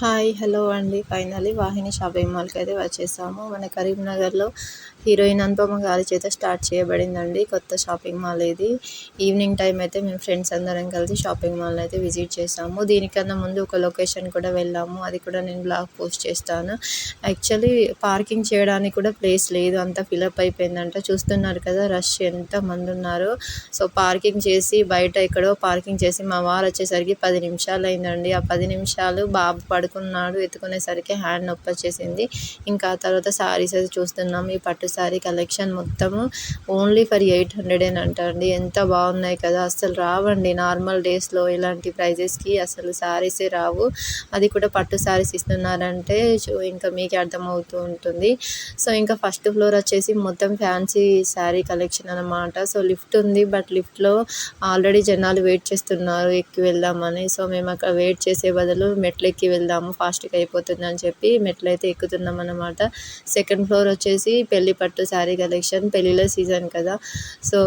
Hi hello అండి. Finally Vahini shopping మాల్కి అయితే వచ్చేసాము. మన కరీంనగర్లో హీరోయిన్ అనుపమ గారి చేత స్టార్ట్ చేయబడిందండి కొత్త షాపింగ్ మాల్ ఇది. ఈవినింగ్ టైం అయితే మేము ఫ్రెండ్స్ అందరం కలిసి షాపింగ్ మాల్ అయితే విజిట్ చేసాము. దీనికన్నా ముందు ఒక లొకేషన్ కూడా వెళ్ళాము. అది కూడా నేను బ్లాగ్ పోస్ట్ చేస్తాను. యాక్చువల్లీ పార్కింగ్ చేయడానికి కూడా ప్లేస్ లేదు. అంత ఫిలప్ అయిపోయిందంట. చూస్తున్నారు కదా రష్ ఎంత మంది ఉన్నారు. సో పార్కింగ్ చేసి బయట ఎక్కడో పార్కింగ్ చేసి మా వారు వచ్చేసరికి పది నిమిషాలు అయిందండి. ఆ పది నిమిషాలు బాబు ఎత్తుకున్నాడు. ఎత్తుకునేసరికి హ్యాండ్ నొప్పి వచ్చేసింది ఇంకా తర్వాత శారీస్ అయితే చూస్తున్నాం. ఈ పట్టు శారీ కలెక్షన్ మొత్తము ఓన్లీ ఫర్ ఎయిట్ హండ్రెడ్ అని అంటండి ఎంత బాగున్నాయి కదా. అసలు రావండి. నార్మల్ డేస్లో ఇలాంటి ప్రైజెస్కి అసలు శారీసే రావు. అది కూడా పట్టు శారీస్ ఇస్తున్నారంటే ఇంకా మీకే అర్థమవుతూ ఉంటుంది. సో ఇంకా ఫస్ట్ ఫ్లోర్ వచ్చేసి మొత్తం ఫ్యాన్సీ శారీ కలెక్షన్ అనమాట సో లిఫ్ట్ ఉంది. బట్ లిఫ్ట్లో ఆల్రెడీ జనాలు వెయిట్ చేస్తున్నారు. ఎక్కి వెళ్దామని. సో మేము అక్కడ వెయిట్ చేసే బదులు మెట్లు ఎక్కి వెళ్తాము ఫాస్ట్గా అయిపోతుంది అని చెప్పి మెట్లయితే ఎక్కుతున్నాం అనమాట సెకండ్ ఫ్లోర్ వచ్చేసి పెళ్ళి పట్టు శారీ కలెక్షన్ పెళ్ళిళ్ళ సీజన్ కదా. సో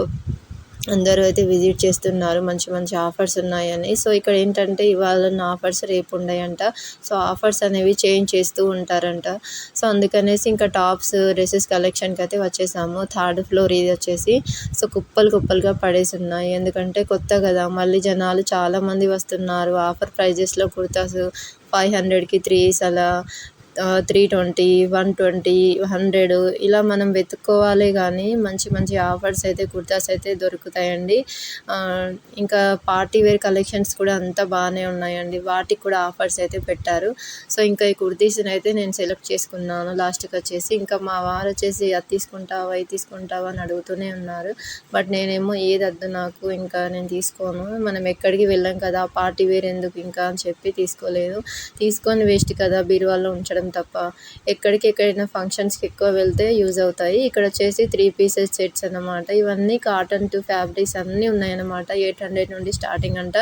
అందరూ అయితే విజిట్ చేస్తున్నారు మంచి మంచి ఆఫర్స్ ఉన్నాయని. సో ఇక్కడ ఏంటంటే ఇవాళ ఆఫర్స్ రేపు ఉన్నాయంట సో ఆఫర్స్ అనేవి చేంజ్ చేస్తూ ఉంటారంట. సో అందుకనేసి ఇంకా టాప్స్ డ్రెస్సెస్ కలెక్షన్కి అయితే వచ్చేసాము. థర్డ్ ఫ్లోర్ ఇది వచ్చేసి సో కుప్పలు కుప్పలుగా పడేసి ఉన్నాయి ఎందుకంటే కొత్త కదా మళ్ళీ జనాలు చాలామంది వస్తున్నారు. ఆఫర్ ప్రైజెస్లో కుర్తాస్ ఫైవ్ హండ్రెడ్కి త్రీస్ అలా three twenty one twenty hundred ఇలా మనం వెతుక్కోవాలి కానీ మంచి మంచి ఆఫర్స్ అయితే కుర్తాస్ అయితే దొరుకుతాయండి. ఇంకా పార్టీ వేర్ కలెక్షన్స్ కూడా అంతా బాగానే ఉన్నాయండి. వాటికి కూడా ఆఫర్స్ అయితే పెట్టారు. సో ఇంకా ఈ కుర్తీస్ని అయితే నేను సెలెక్ట్ చేసుకున్నాను. లాస్ట్కి వచ్చేసి ఇంకా మా వారు వచ్చేసి అది తీసుకుంటావా? ఇది తీసుకుంటావా? అని అడుగుతూనే ఉన్నారు. బట్ నేనేమో ఏది వద్దు నాకు ఇంకా నేను తీసుకోను. మనం ఎక్కడికి వెళ్ళాం కదా పార్టీ వేర్ ఎందుకు ఇంకా అని చెప్పి తీసుకోలేదు. తీసుకొని వేస్ట్ కదా బీరువాలో ఉంచడం చేయడం తప్ప ఎక్కడికి ఎక్కడైనా ఫంక్షన్స్కి ఎక్కువ వెళ్తే యూజ్ అవుతాయి. ఇక్కడ వచ్చేసి త్రీ పీసెస్ సెట్స్ అనమాట ఇవన్నీ కాటన్ టు ఫ్యాబ్రిక్స్ అన్నీ ఉన్నాయన్నమాట. ఎయిట్ హండ్రెడ్ నుండి స్టార్టింగ్ అంట.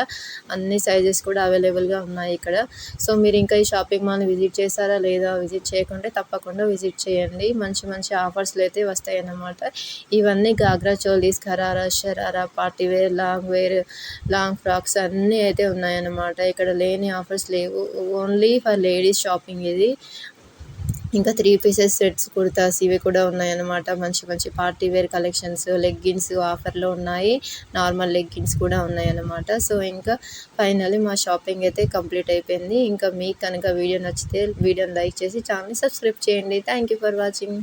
అన్ని సైజెస్ కూడా అవైలబుల్గా ఉన్నాయి ఇక్కడ. సో మీరు ఇంకా ఈ షాపింగ్ మాల్ని విజిట్ చేస్తారా లేదా విజిట్ చేయకుంటే తప్పకుండా విజిట్ చేయండి. మంచి మంచి ఆఫర్స్లు అయితే వస్తాయి అన్నమాట. ఇవన్నీ ghagra cholis ఖరారా sharara party wear long wear long frocks అన్నీ అయితే ఉన్నాయన్నమాట. ఇక్కడ లేని ఆఫర్స్ లేవు. ఓన్లీ ఫర్ లేడీస్ షాపింగ్ ఇది. ఇంకా త్రీ పీసెస్ సెట్స్ కుర్తాస్ ఇవి కూడా ఉన్నాయన్నమాట. మంచి మంచి పార్టీ వేర్ కలెక్షన్స్ లెగ్గిన్స్ ఆఫర్లో ఉన్నాయి. నార్మల్ లెగ్గిన్స్ కూడా ఉన్నాయన్నమాట. సో ఇంకా ఫైనల్లీ మా షాపింగ్ అయితే కంప్లీట్ అయిపోయింది. ఇంకా మీకు కనుక వీడియో నచ్చితే వీడియోని లైక్ చేసి ఛానల్ని సబ్స్క్రైబ్ చేయండి. Thank you for watching.